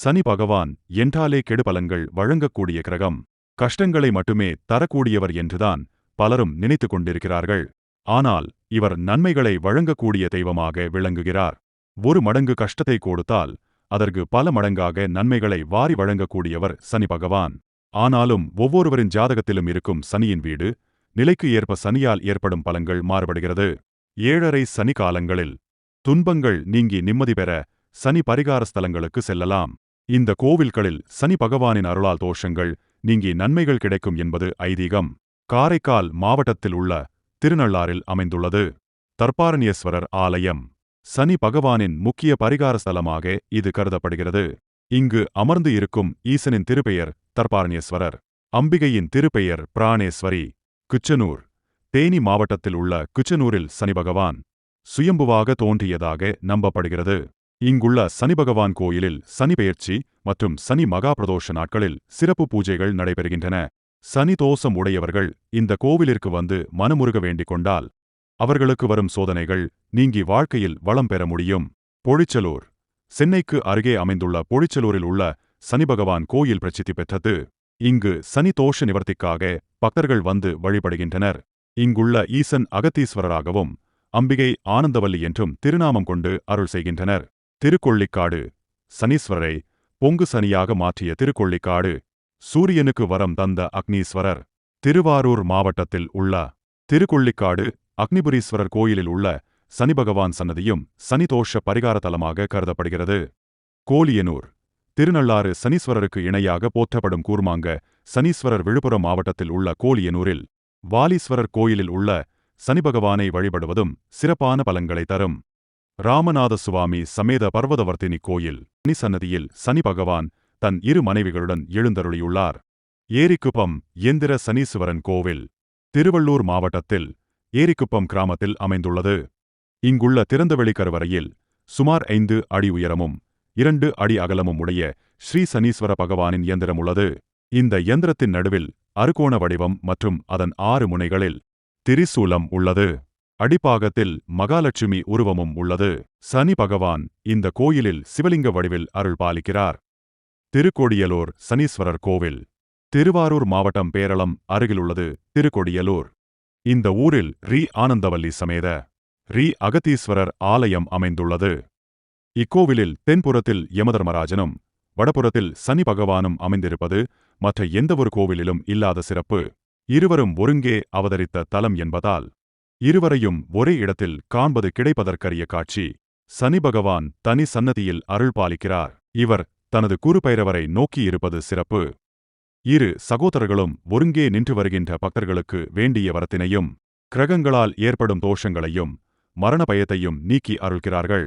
சனி பகவான் என்றாலே கெடுபலங்கள் வழங்கக்கூடிய கிரகம். கஷ்டங்களை மட்டுமே தரக்கூடியவர் என்றுதான் பலரும் நினைத்துக் கொண்டிருக்கிறார்கள். ஆனால் இவர் நன்மைகளை வழங்கக்கூடிய தெய்வமாக விளங்குகிறார். ஒரு மடங்கு கஷ்டத்தை கொடுத்தால் அதற்கு பல மடங்காக நன்மைகளை வாரி வழங்கக்கூடியவர் சனி பகவான். ஆனாலும் ஒவ்வொருவரின் ஜாதகத்திலும் இருக்கும் சனியின் வீடு நிலைக்கு ஏற்ப சனியால் ஏற்படும் பலங்கள் மாறுபடுகிறது. ஏழரை சனி காலங்களில் துன்பங்கள் நீங்கி நிம்மதி பெற சனி பரிகார ஸ்தலங்களுக்கு செல்லலாம். இந்த கோவில்களில் சனி பகவானின் அருளால் தோஷங்கள் நீங்கி நன்மைகள் கிடைக்கும் என்பது ஐதீகம். காரைக்கால் மாவட்டத்தில் உள்ள திருநள்ளாறில் அமைந்துள்ளது. தர்பாரண்யேஸ்வரர் ஆலயம். சனி பகவானின் முக்கிய பரிகார ஸ்தலமாக இது கருதப்படுகிறது. இங்கு அமர்ந்து இருக்கும் ஈசனின் திருப்பெயர் தர்பாரண்யேஸ்வரர். அம்பிகையின் திருப்பெயர் பிராணேஸ்வரி. குச்சனூர். தேனி மாவட்டத்தில் உள்ள குச்சனூரில் சனி பகவான் சுயம்புவாக தோன்றியதாக நம்பப்படுகிறது. இங்குள்ள சனி பகவான் கோயிலில் சனி பெயர்ச்சி மற்றும் சனி மகா பிரதோஷ நாட்களில் சிறப்பு பூஜைகள் நடைபெறுகின்றன. சனி தோஷம் உடையவர்கள் இந்த கோவிலிற்கு வந்து மனமுருக வேண்டிக் கொண்டால் அவர்களுக்கு வரும் சோதனைகள் நீங்கி வாழ்க்கையில் வளம் பெற முடியும். பொழிச்சலூர். சென்னைக்கு அருகே அமைந்துள்ள பொழிச்சலூரில் உள்ள சனி பகவான் கோயில் பிரசித்தி பெற்றது. இங்கு சனி தோஷ நிவர்த்திக்காக பக்தர்கள் வந்து வழிபடுகின்றனர். இங்குள்ள ஈசன் அகத்தீஸ்வரராகவும் அம்பிகை ஆனந்தவல்லி என்றும் திருநாமம் கொண்டு அருள் செய்கின்றனர். திருக்கொள்ளிக்காடு. சனீஸ்வரரை பொங்கு சனியாக மாற்றிய திருக்கொள்ளிக்காடு சூரியனுக்கு வரம் தந்த அக்னீஸ்வரர். திருவாரூர் மாவட்டத்தில் உள்ள திருக்கொள்ளிக்காடு அக்னிபுரீஸ்வரர் கோயிலில் உள்ள சனி பகவான் சன்னதியும் சனிதோஷ பரிகார தலமாக கருதப்படுகிறது. கோலியனூர். திருநள்ளாறு சனீஸ்வரருக்கு இணையாக போற்றப்படும் கூர்மாங்க சனீஸ்வரர் விழுப்புரம் மாவட்டத்தில் உள்ள கோலியனூரில். வாலீஸ்வரர் கோயிலில் உள்ள சனி பகவானை வழிபடுவதும் சிறப்பான பலன்களை தரும். ராமநாத சுவாமி சமேத பர்வதவர்த்தினி கோயில் சனி சன்னதியில் சனி பகவான் தன் இரு மனைவிகளுடன் எழுந்தருளியுள்ளார். ஏரிக்குப்பம் எந்திர சனீஸ்வரன் கோவில் திருவள்ளூர் மாவட்டத்தில் ஏரிக்குப்பம் கிராமத்தில் அமைந்துள்ளது. இங்குள்ள திறந்தவெளி கருவறையில் சுமார் ஐந்து அடி உயரமும் இரண்டு அடி அகலமும் உடைய ஸ்ரீ சனீஸ்வர பகவானின் இயந்திரம் உள்ளது. இந்த இயந்திரத்தின் நடுவில் அறுகோண வடிவம் மற்றும் அதன் ஆறு முனைகளில் திரிசூலம் உள்ளது. அடிப்பாகத்தில் மகாலட்சுமி உருவமும் உள்ளது. சனி பகவான் இந்த கோயிலில் சிவலிங்க வடிவில் அருள் பாலிக்கிறார். திருக்கோடியலூர் சனீஸ்வரர் கோவில். திருவாரூர் மாவட்டம் பேரளம் அருகிலுள்ளது திருக்கொடியலூர். இந்த ஊரில் ரீ. ஆனந்தவல்லி சமேத. ரீ. அகத்தீஸ்வரர் ஆலயம் அமைந்துள்ளது. இக்கோவிலில் தென்புறத்தில் யமதர்மராஜனும் வடபுறத்தில் சனி பகவானும் அமைந்திருப்பது மற்ற எந்தவொரு கோவிலிலும் இல்லாத சிறப்பு. இருவரும் ஒருங்கே அவதரித்த தலம் என்பதால் இருவரையும் ஒரே இடத்தில் காண்பது கிடைப்பதற்கரிய காட்சி. சனி பகவான் தனி சன்னதியில் அருள் பாலிக்கிறார். இவர் தனது குறுபைரவரை நோக்கியிருப்பது சிறப்பு. இரு சகோதரர்களும் ஒருங்கே நின்று வருகின்ற பக்தர்களுக்கு வேண்டிய வரத்தினையும் கிரகங்களால் ஏற்படும் தோஷங்களையும் மரண பயத்தையும் நீக்கி அருள்கிறார்கள்.